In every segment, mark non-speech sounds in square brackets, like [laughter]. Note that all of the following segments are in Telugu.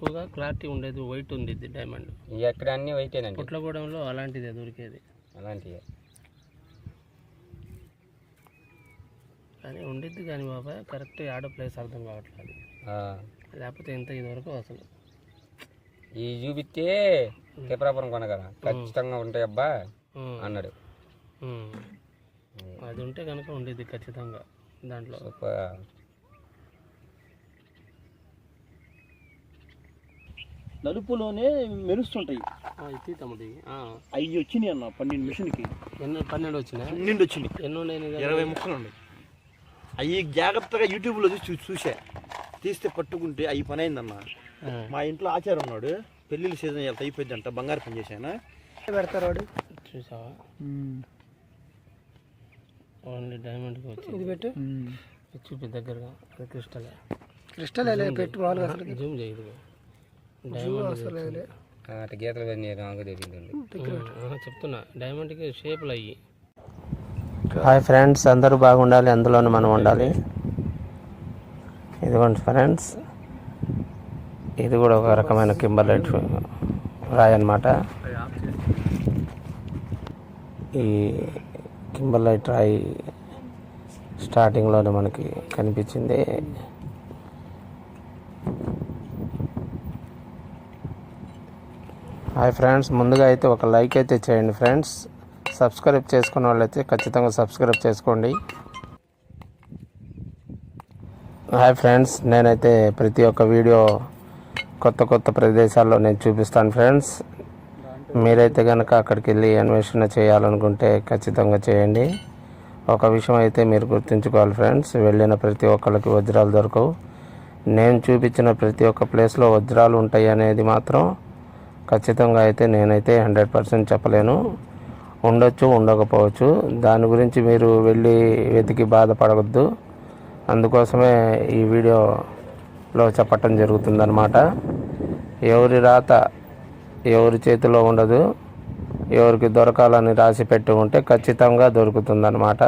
ఎక్కువగా క్లారిటీ ఉండేది వైట్ ఉంది డైమండ్ ఎక్కడ అన్నీ వైటేనండి. పుట్లగూడెంలో అలాంటిదే దొరికేది. అలాంటివి కానీ ఉండిద్ది కానీ బాబాయ్ కరెక్ట్ ఆడ ప్లేస్ అర్థం కావట్లేదు. లేకపోతే ఇంత ఇదివరకు అసలు. ఈ చూపిస్తే త్రిపురాపురం కొనగల ఖచ్చితంగా ఉంటాయి అబ్బా అన్నాడు. అది ఉంటే కనుక ఉండేది ఖచ్చితంగా దాంట్లో. సూపర్ నలుపులోనే మెరుస్తుంటాయి. అవి వచ్చినాయి అన్న పన్నెండు మిషన్కి ఎన్నో పన్నెండు వచ్చినా పన్నెండు వచ్చినాయి. ఎన్నో నేను ఇరవై ముక్కలు ఉన్నాయి. అవి జాగ్రత్తగా యూట్యూబ్లో చూసి చూసా. తీస్తే పట్టుకుంటే అవి పని అయిందన్న. మా ఇంట్లో ఆచారం ఉన్నాడు. పెళ్ళిళ్ళ సీజన్ వెళ్తా అయిపోయింది అంట బంగారు పని చేశాను? పెడతారు వాడు? చూసావా? ఓన్లీ వచ్చి ఇది పెట్టు. ఇది చూపి దగ్గరగా. క్రిస్టల్ క్రిస్టల్ పెట్టు మామూలుగా జూమ్ చేయదు గీతలు పని చెప్తున్నా. డైమండ్కి షేపులు అయ్యి. హాయ్ ఫ్రెండ్స్ అందరూ బాగుండాలి అందులోనే మనం ఉండాలి. ఇదిగోండి ఫ్రెండ్స్ ఇది కూడా ఒక రకమైన కింబర్లైట్ రాయి అన్నమాట. ఈ కింబర్లైట్ రాయి స్టార్టింగ్లోనే మనకి కనిపించింది. హాయ్ ఫ్రెండ్స్ ముందుగా అయితే ఒక లైక్ అయితే చేయండి ఫ్రెండ్స్. సబ్స్క్రైబ్ చేసుకున్న వాళ్ళైతే ఖచ్చితంగా సబ్స్క్రైబ్ చేసుకోండి. హాయ్ ఫ్రెండ్స్ నేనైతే ప్రతి ఒక్క వీడియో కొత్త కొత్త ప్రదేశాల్లో నేను చూపిస్తాను ఫ్రెండ్స్. మీరైతే కనుక అక్కడికి వెళ్ళి అన్వేషణ చేయాలనుకుంటే ఖచ్చితంగా చేయండి. ఒక విషయం అయితే మీరు గుర్తుంచుకోవాలి ఫ్రెండ్స్ వెళ్ళిన ప్రతి ఒక్కరికి వజ్రాలు దొరకవు. నేను చూపించిన ప్రతి ఒక్క ప్లేస్లో వజ్రాలు ఉంటాయి అనేది మాత్రం ఖచ్చితంగా అయితే నేనైతే హండ్రెడ్ పర్సెంట్ చెప్పలేను. ఉండొచ్చు ఉండకపోవచ్చు. దాని గురించి మీరు వెళ్ళి వెతికి బాధపడవద్దు. అందుకోసమే ఈ వీడియోలో చెప్పటం జరుగుతుందన్నమాట. ఎవరి రాత ఎవరి చేతిలో ఉండదు. ఎవరికి దొరకాలని రాసి పెట్టి ఉంటే ఖచ్చితంగా దొరుకుతుందన్నమాట.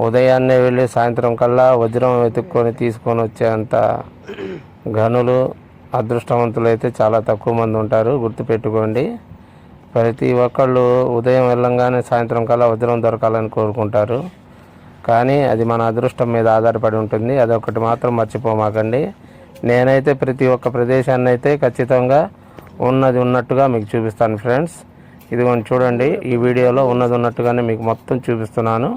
ఉదయాన్నే వెళ్ళి సాయంత్రం కల్లా వజ్రం వెతుక్కొని తీసుకొని వచ్చేంత గనులు అదృష్టవంతులు అయితే చాలా తక్కువ మంది ఉంటారు. గుర్తుపెట్టుకోండి. ప్రతి ఒక్కళ్ళు ఉదయం వెళ్ళంగానే సాయంత్రం కల్లా వజ్రం దొరకాలని కోరుకుంటారు. కానీ అది మన అదృష్టం మీద ఆధారపడి ఉంటుంది. అదొకటి మాత్రం మర్చిపోమాకండి. నేనైతే ప్రతి ఒక్క ప్రదేశాన్ని అయితే ఖచ్చితంగా ఉన్నది ఉన్నట్టుగా మీకు చూపిస్తాను ఫ్రెండ్స్. ఇదిగోండి చూడండి ఈ వీడియోలో ఉన్నది ఉన్నట్టుగానే మీకు మొత్తం చూపిస్తున్నాను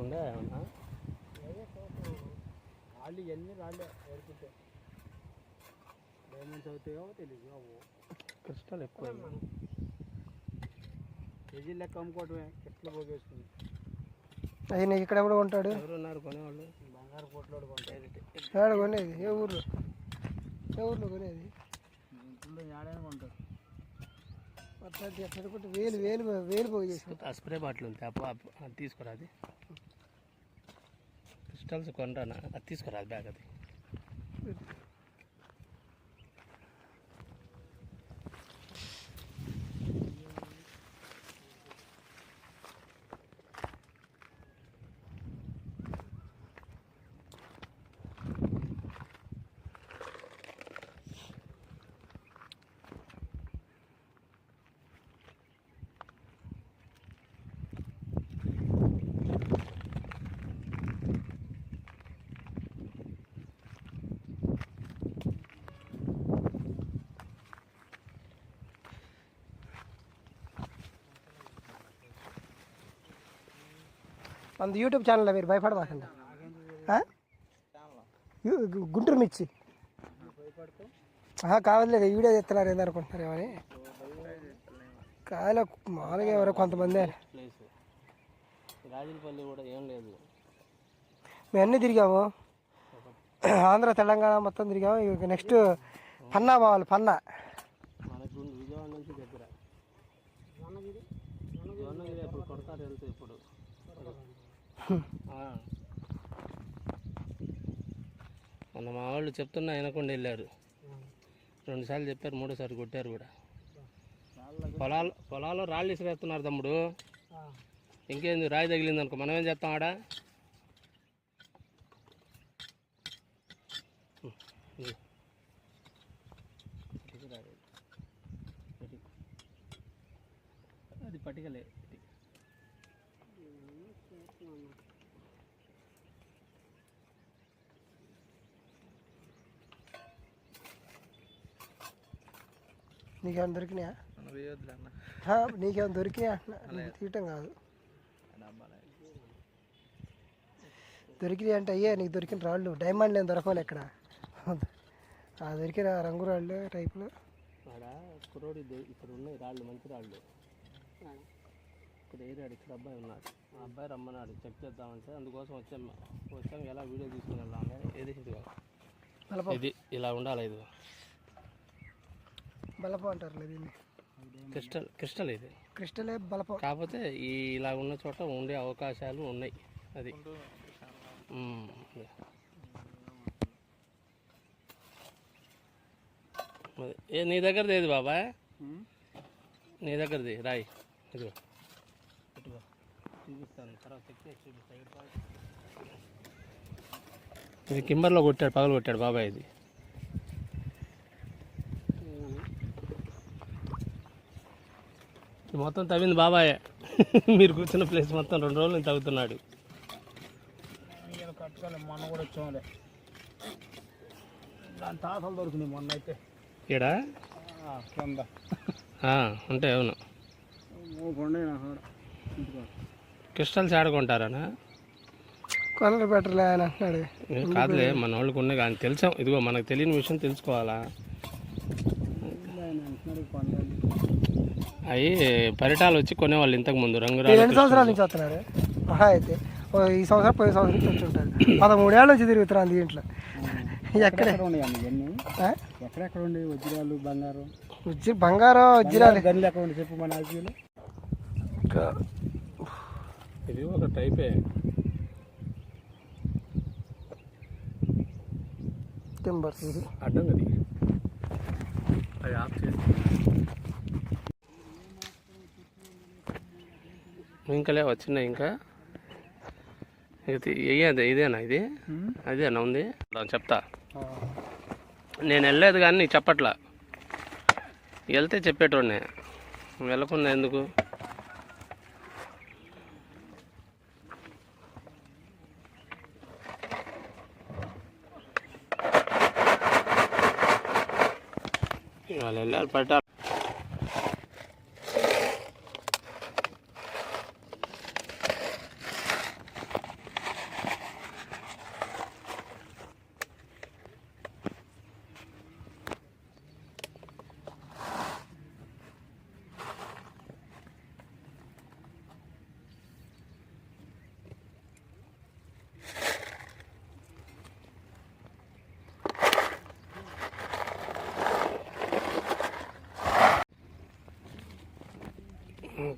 ఉండే ఏమన్నా రాళ్ళు ఇవన్నీ రాళ్ళే ఏరుకుంటే డైమండ్స్ అవుతాయో తెలియదు అవు క్రిస్టల్ ఎక్కువ కేజీ లెక్క అమ్ముకోవటమే ఎట్లా పోగేస్తుంది ఆయన ఇక్కడ కూడా ఉంటాడు ఎవరు ఉన్నారు కొనేవాళ్ళు బంగారు కోట్లో కొంటాయి ఏడ కొనేది? ఏ ఊర్లో? ఏ ఊర్లో కొనేది? ఇంట్లో ఏడైనా కొంటారు అట్లాంటి కొట్టి వేలు వేలు వేలు పోగు చేసుకుంటా ఆ స్ప్రే బాటిల్ ఉంది తీసుకురాది అది క్రిస్టల్స్ కొనరానా అది తీసుకురాదు అది బ్యాగ్ అది. మన యూట్యూబ్ ఛానల్లో మీరు గు- గుంటూరు మిర్చి. ఆహా, కావట్లేదు వీడియో తెస్తున్నారు ఏందనుకుంటున్నారు ఏమని కాయలు మామూలుగా ఎవరో కొంతమంది ప్లేస్ రాజులపల్లి కూడా ఏం లేదు. మేము అన్నీ తిరిగాము. ఆంధ్ర తెలంగాణ మొత్తం తిరిగాము. ఇక నెక్స్ట్ పన్నా పోవాలి పన్నా. విజయవాడ నుంచి దగ్గర. ఇప్పుడు కొడతారు వెళ్తే ఇప్పుడు? ఆ. మొన్న మా వాళ్ళు చెప్తున్నా వినకుండా వెళ్ళారు. రెండుసార్లు చెప్పారు మూడోసారి కొట్టారు కూడా. పొలాలు పొలాల్లో రాళ్ళు ఇసుకేస్తున్నారు తమ్ముడు. ఇంకేంది రాయి తగిలింది అనుకో మనం ఏం చేస్తాం ఆడ ఇది. అది పట్టికలే నీకేమైనా దొరికినాయా? నీకేమైనా దొరికినాయా. నీకు తీయటం కాదు. దొరికినాయి అంటే అయ్యే నీకు దొరికిన రాళ్ళు డైమండ్ నేను దొరకవాలి ఇక్కడ. ఆ దొరికిన రంగు రాళ్ళు టైపులు. కుర్రోడి ఇక్కడ ఉన్నాయి రాళ్ళు మంచి రాళ్ళు. ఇక్కడ ఏరాడు ఇక్కడ అబ్బాయి ఉన్నాడు. ఆ అబ్బాయి రమ్మన్నాడు చెక్ చేద్దామంటే. అందుకోసం వచ్చాం వచ్చాం ఎలా వీడియో తీసుకుని వెళ్దాం. ఏది ఇది ఇలా ఉండాలి ఇది. బలపం అంటారు దీన్ని. క్రిస్టల్ క్రిస్టల్ ఇది. క్రిస్టలే బలపం. కాకపోతే ఈ ఇలా ఉన్న చోట ఉండే అవకాశాలు ఉన్నాయి. అది. ఏ నీ దగ్గరది ఏది బాబాయ్ నీ దగ్గరది రాయి. ఇదిగో. చూపిస్తాను. తర్వాత. ఇది కింబర్లో కొట్టాడు పగలు కొట్టాడు బాబాయ్ ఇది. మొత్తం తవ్వింది బాబాయే. [laughs] మీరు కూర్చున్న ప్లేస్ మొత్తం రెండు రోజులు నుంచి తవ్వుతున్నాడు. మొన్న కూడా వచ్చాములే దాని తాతలు దొరికినాయి మొన్న అయితే ఈడ కింద ఉంటాయి అవును. క్రిస్టల్స్ ఆడుకుంటారనా? కొనలు పెట్టలే అని అంటున్నాడు. కాదులే మన వాళ్ళకు ఉన్నాయి కానీ తెలుసాం. ఇదిగో మనకు తెలియని విషయం తెలుసుకోవాలా? అవి పరిటాలు వచ్చి కొనేవాళ్ళు ఇంతకు ముందు రంగురాలు రెండు సంవత్సరాల నుంచి వస్తున్నాడు మహా అయితే. ఓ ఈ సంవత్సరం పోయిన సంవత్సరం నుంచి వచ్చి ఉంటాడు పదమూడేళ్ళ నుంచి తిరుగుతున్నాను దీంట్లో. ఎక్కడే ఆ? ఎక్కడెక్కడ ఉండే వజ్రాలు బంగారం? వజ్ర బంగారం వజ్రాలు. గన్లు ఎక్కడ ఉండే చెప్పు మన ఆశీలు ఇది ఒక టైపే. టింబర్స్. అడ్డం అది అది ఆఫ్ చేసి ఇంకా లేవా? చిన్న ఇంకా? ఇది ఇదేనా ఇది? అదేనా ఉంది? చెప్తా. నేను వెళ్ళలేదు కానీ నీకు చెప్పట్లా. వెళ్తే చెప్పేటోడిని. వెళ్ళకుండా ఎందుకు? వాళ్ళు వెళ్ళాలి పట్టాలి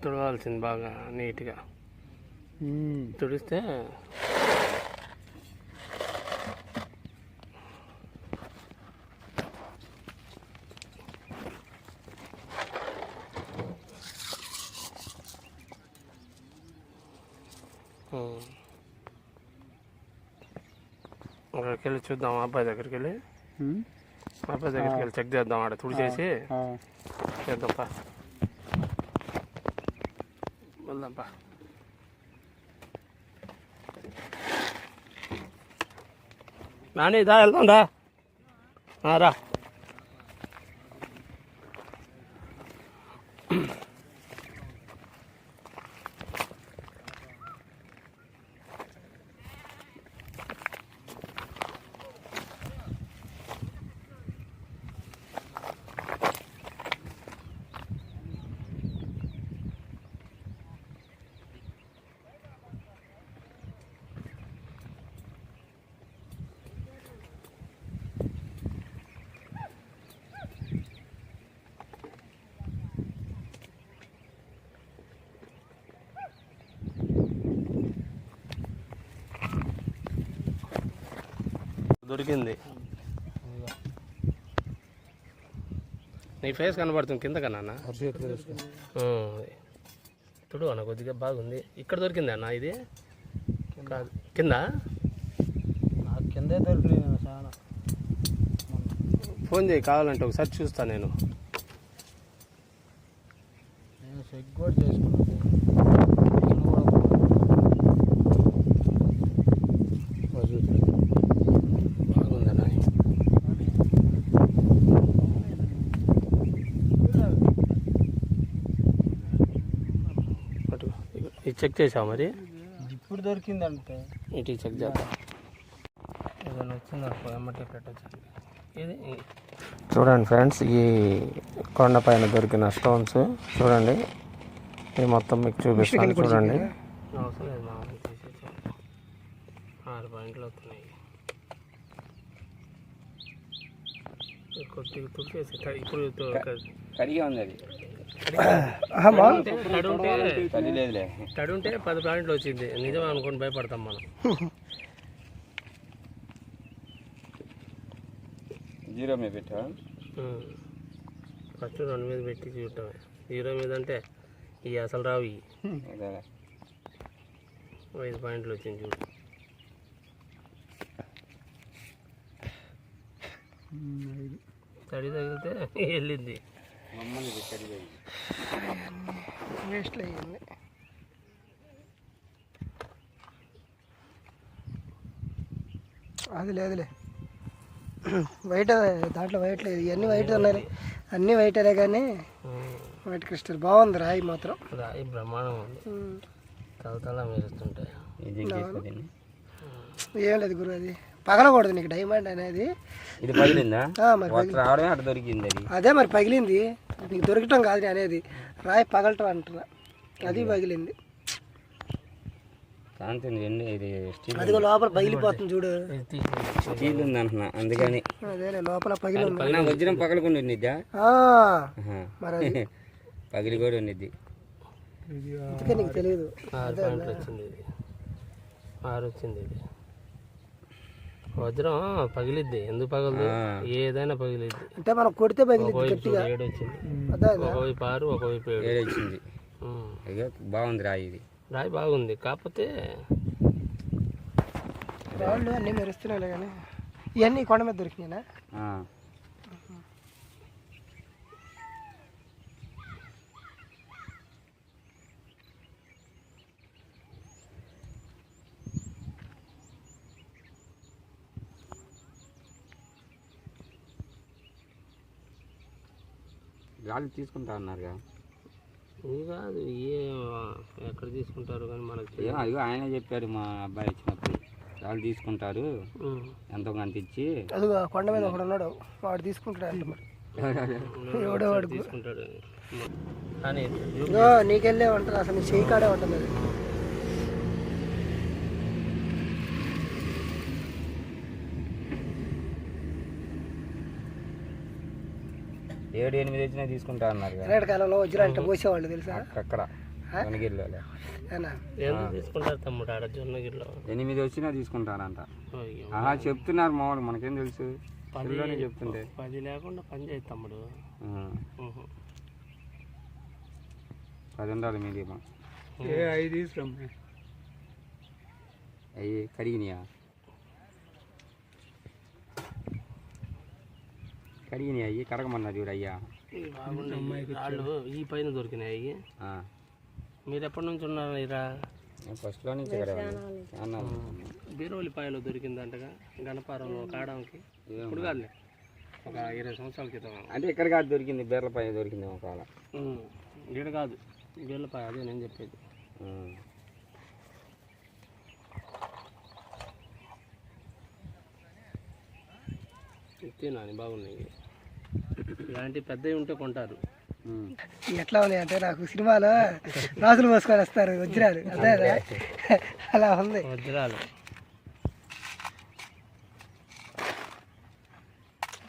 తుడవాల్సింది బాగా నీట్గా. తుడిస్తే. అక్కడికి వెళ్ళి చూద్దాం అబ్బాయి దగ్గరికి వెళ్ళి అబ్బాయి దగ్గరికి వెళ్ళి చెక్ చేద్దాం ఆడ తుడి చేసి. చేద్దాంపా டேபிள் தான்ப்பா நானே இதா எழுதாண்டா ஆறா దొరికింది. నీ ఫేస్ కనబడుతుంది కింద కన్నా తుడు అన్న కొద్దిగా బాగుంది. ఇక్కడ దొరికింది అన్న ఇది? కాదు. కింద. నాకు కిందే దొరికినాయి చాలా. ఫోన్ చేయి కావాలంటే ఒకసారి చూస్తా నేను. నేను చెక్ కూడా చేసుకున్నాను బాగుందన్న అటు ఇది చెక్ చేసావు మరి? ఇప్పుడు దొరికిందంటే. ఇటు చెక్ చేద్దాం. ఏదైనా వచ్చిందనుకో ఎమ్మటే పెట్టచ్చు ఇది చూడండి ఫ్రెండ్స్ ఈ కొండపైన దొరికిన స్టోన్స్ చూడండి. ఇది మొత్తం మీకు చూపిస్తాను చూడండి. అవసరం లేదు తీసేసాను ఆరు పాయింట్లు వస్తున్నాయి. కొద్దిగా తుడిచేసి ఇప్పుడు కడిగే ఉంది అది. తడి ఉంటే- తడి ఉంటే తల్లి లేదులే. తడి ఉంటే పది పాయింట్లు వచ్చింది. నిజం అనుకొని భయపడతాం మనం. జీరో మీద పెట్టా ఫస్ట్ రెండు మీద పెట్టి చూడటమే. హీరో మీద అంటే ఈ అసలు రావు ఇవి. ఐదు పాయింట్లు వచ్చింది చూడు. తడి తగిలితే వెళ్ళింది. మమ్మల్ని కడిగే వేస్ట్ అయ్యింది. అది లేదులే. వైట్ దాంట్లో వైట్ లేదు. ఇవన్నీ వైట్ ఉన్నాయి అన్నీ వైటేనే కానీ వైట్ క్రిస్టల్. బాగుంది రాయి మాత్రం. రాయి బ్రహ్మాండం ఉంది. తలతల మెరుస్తుంటాయి. ఏం లేదు గురు అది పగలకూడదు నీకు డైమండ్ అనేది. ఇది పగిలిందా? ఆ, మరి రావడమే అటు దొరికింది అది. అదే మరి పగిలింది. నీకు దొరకటం కాదు నేను అనేది. రాయి పగలటం అంటున్నా. అది పగిలింది. అదిగో లోపల పగిలిపోతుంది చూడు. స్టీల్ ఉంది అంటున్నా అందుకని. అదేలే లోపల పగిలి వజ్రం పగలకుండా ఉండిద్దా. మరి [laughs] పగిలి కూడా ఉండిద్ది. అందుకే నీకు తెలియదు ఆరు వచ్చింది ఇది. ఆరు వచ్చింది ఇది. వజ్రం పగిలిద్ది. ఎందుకు పగలదు. ఏదైనా పగిలిద్ది. అంటే మనం కొడితే పగిలింది ఒకవైపు గట్టిగా. చూడు ఏడు వచ్చింది. అదే ఒకవైపు ఆరు ఒకవైపు ఏడు. ఏడు వచ్చింది. బాగుంది రాయి ఇది. రాయి బాగుంది. కాకపోతే రాళ్ళు అన్నీ మెరుస్తున్నాయి కానీ ఇవన్నీ కొండ మీద దొరికినాయినా ఆ. గాలి తీసుకుంటా అన్నారుగా. ఇది కాదు ఏ ఎక్కడ తీసుకుంటారు కానీ మనకు అదిగో ఆయనే చెప్పాడు మా అబ్బాయి వచ్చినప్పుడు. గాలి తీసుకుంటారు. ఎంతో కొంత ఇచ్చి. అదిగో కొండ మీద ఒకడు ఉన్నాడు వాడు తీసుకుంటాడు మరి. ఎవడో వాడు. తీసుకుంటాడు. కానీ నీకెళ్ళే ఉంటుంది అసలు నీ చేయి కాడే ఉంటుంది ఏడు ఎనిమిది వచ్చినా తీసుకుంటా అన్నారు ఎన్నటి కాలంలో అంటే పోసేవాళ్ళు తెలుసా? అక్కడ ఎందుకు తీసుకుంటారు తమ్ముడు ఆడ జొన్నగిరిలో? ఎనిమిది వచ్చినా తీసుకుంటారంట. ఆహా చెప్తున్నారు మామూలు మనకేం తెలుసు? పిల్లలోనే చెప్తుంటే. పది లేకుండా పని చేయి తమ్ముడు. పది ఉండాలి మీడియం అయ్యి కడిగినాయా? కడిగినాయి అయ్యి కడగమన్నారు అయ్యా. ఇవి బాగున్నాయి రాళ్ళు ఈ పైన దొరికినాయి. మీరు ఎప్పటి నుంచి ఉన్నారు ఇరా? ఫస్ట్లో నుంచి ఇక్కడ బీరోలిపాయలో దొరికిందంటగా గణపారంలో ఒక ఆడంకి ఇప్పుడు కాదులే. ఒక ఇరవై సంవత్సరాల క్రితం. అంటే ఇక్కడ కాదు దొరికింది బీర్లపై దొరికింది ఒకవేళ. ఈడ కాదు. బీర్లపాయ అదే నేను చెప్పేది. తినాని బాగున్నాయి. ఇలాంటి పెద్దవి ఉంటే కొంటారు. ఎట్లా ఉన్నాయి అంటే నాకు సినిమాలో రాజులు పోసుకొని వస్తారు వజ్రాలు. అదే అదే. అలా ఉంది. వజ్రాలు.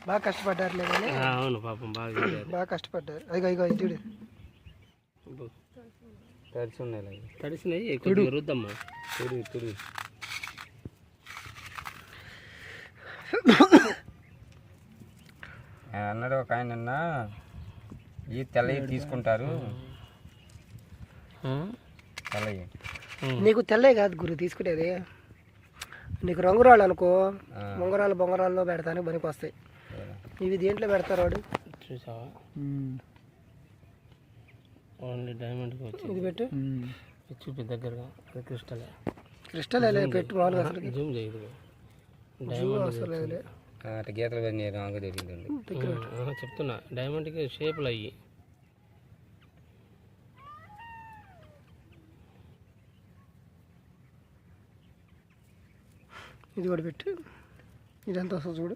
బాగా కష్టపడ్డారులే కానీ ఆ, అవును పాపం బాగా. బాగా కష్టపడ్డారు. అదిగో ఇగో చూడు. తడిసి ఉన్నాయి. తడిసినాయి. రుద్దమ్మా. తుడి తుడి. అన్నాడు ఒక ఆయన నిన్న. ఈ తెల్లవి తీసుకుంటారు? తెల్లవి. నీకు తెల్లే కాదు గురు తీసుకునేది నీకు రంగురాళ్ళు అనుకో. బొంగరాలు బొంగరాల్లో పెడతానికి పనికి వస్తాయి. ఇవి దేంట్లో పెడతారు వాడు? చూసావా? ఓన్లీ వచ్చింది. ఇది పెట్టు. చూపి దగ్గరగా. అది క్రిస్టలే క్రిస్టల్ ఎలా పెట్టు మామూలుగా అసలు జూమ్ చేయదు అసలు లేదులే. అటు గీతలు పడి నేను రాంగ్ జరిగిందండి చెప్తున్నా డైమండ్కి షేపులు అయ్యి ఇది కూడా పెట్టు ఇదంతా వస్తుంది చూడు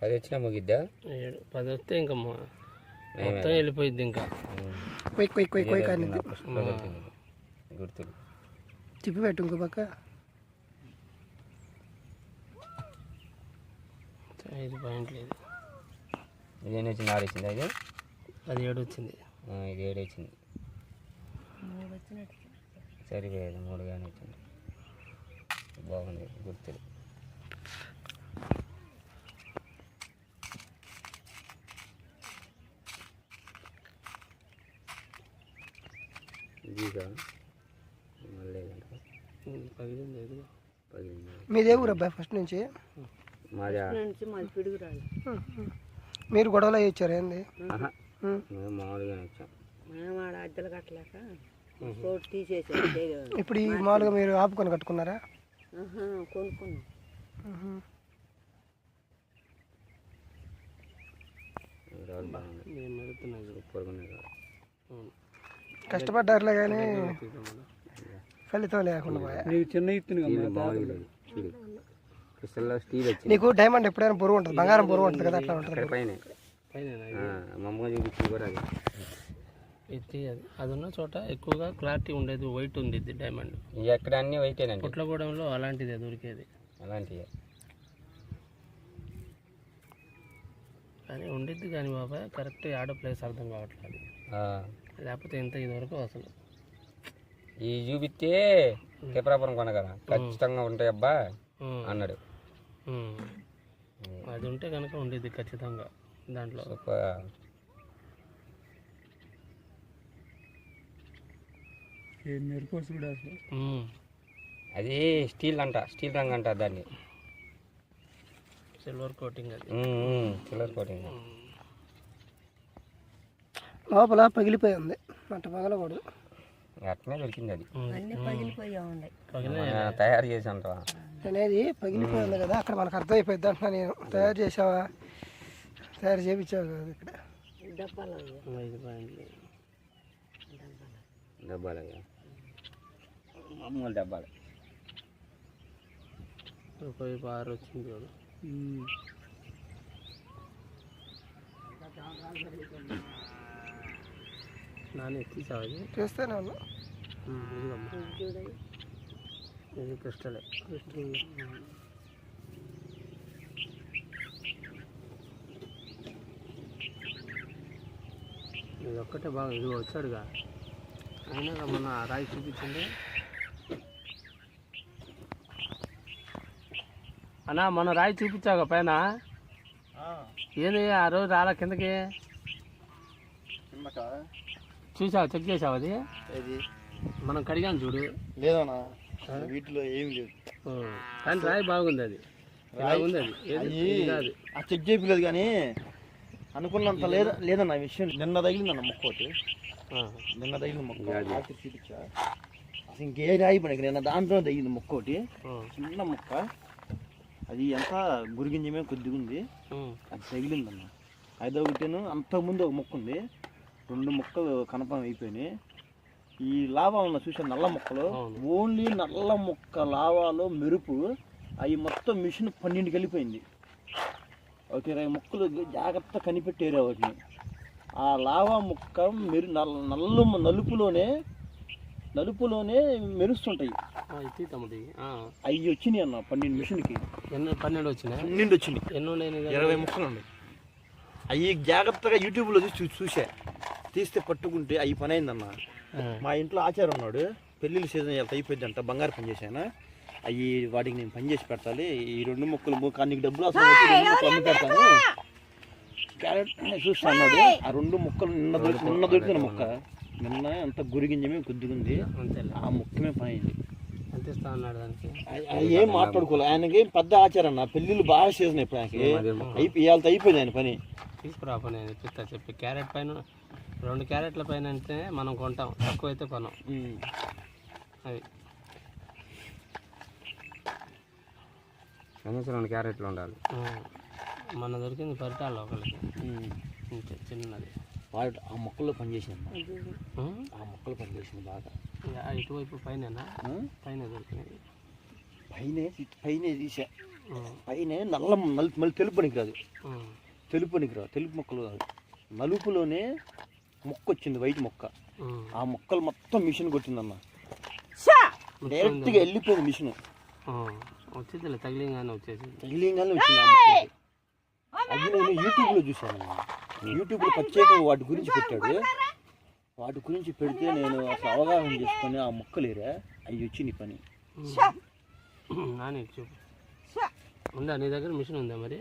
పది వచ్చినా ముగిద్దా ఏడు పది వస్తే ఇంకా మొ- మొత్తం వెళ్ళిపోయింది ఇంకా కొయ్యి కొయ్యి కొయ్యి కొయ్యి కానీ గుర్తులు తిప్పి పెట్టు ఇంకో పక్క ఐదు పాయింట్లు ఇది ఇదేం వచ్చింది? ఆరు వచ్చింది అది అది ఏడు వచ్చింది. ఆ, ఇది ఏడు వచ్చింది. సరిపోయేది. మూడు కానీ వచ్చింది. బాగుంది. గుర్తులు ఇదిగా? మళ్ళీ పగిలింది ఇది పగిలింది? మీదే ఊరు అబ్బాయి ఫస్ట్ నుంచి? మాది మీరు గొడవలు అయ్యి వచ్చారు ఏంది ఇప్పుడు ఈ మామూలుగా మీరు ఆపుకొని కట్టుకున్నారా? కొనుక్కున్నాం. కష్టపడ్డారులే కానీ. ఫలితం లేకుండా పోయా? స్టీల్ మామూలుగా స్టీల్ వచ్చింది. నీకు డైమండ్ ఎప్పుడైనా బరువు ఉంటుంది? బంగారం బరువు ఉంటుంది కదా అట్లా ఉంటుంది. పైన. పైన మా అమ్మ చూపించింది కూడా అది. ఇది అది. ఉన్న చోట ఎక్కువగా క్లారిటీ ఉండేది వైట్ ఉంది ఇది డైమండ్ ఎక్కడ అన్నీ వైటేనండి పుట్లగూడెంలో అలాంటిదే దొరికేది. అలాంటివి కానీ ఉండిద్ది కానీ బాబాయ్ కరెక్ట్ ఆడ ప్లేస్ అర్థం కావట్లేదు ఆ, లేకపోతే ఇంత ఇదివరకు అసలు. ఈ చూపిస్తే త్రిపురాపురం కొనగల. ఖచ్చితంగా ఉంటాయి అబ్బా. అన్నాడు. అది ఉంటే కనుక ఉండేది ఖచ్చితంగా దాంట్లో. అది స్టీల్ అంట స్టీల్ రంగు అంట దాన్ని. సిల్వర్ కోటింగ్ అది. చిల్లర కోటింగ్. లోపల పగిలిపోయి ఉంది అంట పగలకూడదు. అట్నే దొరికింది అది. తయారు చేసి అంటావా అనేది పగిలిపోయి ఉంది కదా అక్కడ మనకు అర్థమైపోయింది అంటున్నా నేను. తయారు చేసావా తయారు చేయించావు కదా ఇక్కడ. డబ్బాలు మామూలు డబ్బాలు. ఆరు వచ్చింది చూడు నాన్న అది చేస్తేనే. ఇది క్రిస్టలే. ఇది ఒక్కటే బాగా ఇది వచ్చాడుగా. అయినా మొన్న ఆ రాయి చూపించండి అన్నా మొన్న రాయి చూపించావుగా పైన? ఏంది ఆ రోజు రాలా కిందకి? చూసావు? చెక్ చేసావు అది? మనం కడిగాను చూడు. లేదన్నా. వీటిలో ఏమి లేదు. కానీ రాయి బాగుంది అది. ఉంది అది. ఆ చెక్ చేయలేదు కానీ అనుకున్నంత లేదా లేదన్న విషయం నిన్న తగిలిందన్న మొక్క ఒకటి. నిన్న తగిలిన మొక్క. చూపించా. అసలు ఇంకే రాయి పనికి నిన్న దాంట్లో తగిలింది మొక్క ఒకటి. చిన్న మొక్క. అది ఎంత గురిగింజమే కొద్దిగా ఉంది. అది తగిలిందన్న. ఐదో ఒకటిను. అంతకుముందు ఒక మొక్క ఉంది. రెండు మొక్కలు కనపం అయిపోయినాయి. ఈ లావా ఉన్న చూసాను నల్ల మొక్కలు. ఓన్లీ నల్ల మొక్క లావాలో మెరుపు అవి మొత్తం మిషన్ పన్నెండు కలిపోయింది ఒక ఇరవై మొక్కలు జాగ్రత్త కనిపెట్టారు వాటిని. ఆ లావా మొక్క మెరు నల్ల నల్లు నలుపులోనే నలుపులోనే మెరుస్తుంటాయి. అవి వచ్చినాయి అన్న పన్నెండు మిషన్కి. ఎన్ని పన్నెండు వచ్చినాయి? పన్నెండు వచ్చినాయి. ఎన్ని? ఇరవై ముక్కలు ఉన్నాయి. అవి జాగ్రత్తగా యూట్యూబ్లో చూసి చూసా. తీస్తే పట్టుకుంటే అవి పని అయిందన్న మా ఇంట్లో ఆచారం ఉన్నాడు. పెళ్ళిళ్ళ సీజన్ వెళ్తే అయిపోయిందంట బంగారు పని చేశాను. అవి వాటికి నేను పని చేసి పెట్టాలి ఈ రెండు ముక్కలు కానీ డబ్బులు అమ్మి పెడతాను. క్యారెట్ చూస్తా అన్నాడు. ఆ రెండు మొక్కలు నిన్న దొరికి నిన్న దొరికిన మొక్క. నిన్న అంత గురిగింజమే కొద్దిగుంది ఆ మొక్కమే పని అయింది ఏం మాట్లాడుకోలే. ఆయనకి ఏం పెద్ద ఆచారం అన్న. పెళ్ళిళ్ళు బాగా సీజన్ ఇప్పుడు ఆయనకి. అయిపోయి ఇవాళ అయిపోయింది ఆయన పని. తీసుకురా పని చెప్పి. క్యారెట్ పైన రెండు క్యారెట్ల పైన అంటే మనం కొంటాం. తక్కువ అయితే కొనం. అది. కనీసం రెండు క్యారెట్లు ఉండాలి. ఆ, మొన్న దొరికింది పరిటాలు ఒకరికి. ఇంతే చిన్నది. వాడు ఆ మొక్కల్లో పనిచేసింది ఆ? మొక్కలు పనిచేసింది బాగా. ఇక ఇటువైపు పైన? పైన దొరికినాయి. పైన పైన తీసా. పైన నల్ల మళ్ళీ మళ్ళీ తెలుపు పనికిరాదు. తెలుపు పనికిరాదు తెలుపు మొక్కలు కాదు. నలుపులోనే మొక్క వచ్చింది వైట్ మొక్క. ఆ. మొక్కలు మొత్తం మిషన్ కొట్టిందన్న. డైరెక్ట్గా వెళ్ళిపోయింది మిషన్. ఆ, వచ్చిందిలే తగిలింగానే వచ్చేసి తగిలింగానే వచ్చింది. అది నేను యూట్యూబ్లో చూశాను. యూట్యూబ్లో ప్రత్యేకంగా వాటి గురించి పెట్టాడు. వాటి గురించి పెడితే నేను అసలు అవగాహన చేసుకొని ఆ మొక్కలేరా అవి వచ్చి నీ పని. నాని చూపు ఉందా నీ దగ్గర మిషన్ ఉందా మరి?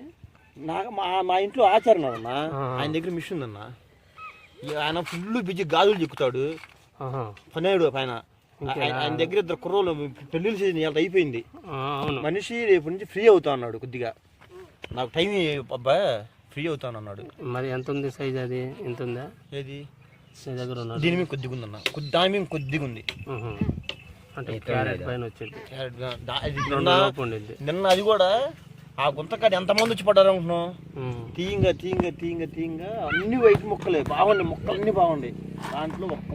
నాకు మా మా ఇంట్లో ఆచారం అన్న. ఆయన దగ్గర మిషన్ ఉందన్న. ఆయన ఫుల్ బిజీ గాజులు చెక్కుతాడు. పనేడు పైన. ఆయన దగ్గర ఇద్దరు కుర్రోలు పెళ్ళిళ్ళు సీజన్ ఇవాళ అయిపోయింది. మనిషి రేపు నుంచి ఫ్రీ అవుతా అన్నాడు కొద్దిగా. నాకు టైం అబ్బా ఫ్రీ అవుతాను అన్నాడు. మరి ఎంత ఉంది సైజ్ అది? ఎంత ఉందా? ఏది? దగ్గర ఉన్నాడు. దీని మీద కొద్దిగా ఉందన్న. కొద్ది దాని మీద కొద్దిగా ఉంది. అంటే క్యారెట్ పైన వచ్చింది. క్యారెట్ నిన్న అది కూడా ఆ గుంతకాడ ఎంతమంది వచ్చి పడ్డారు అనుకుంటున్నావు ఉమ్. తీయంగా తీయంగా తీయంగా తీయంగా అన్ని వైట్ మొక్కలే బాగున్నాయి మొక్కలు అన్ని బాగున్నాయి దాంట్లో ఒక్క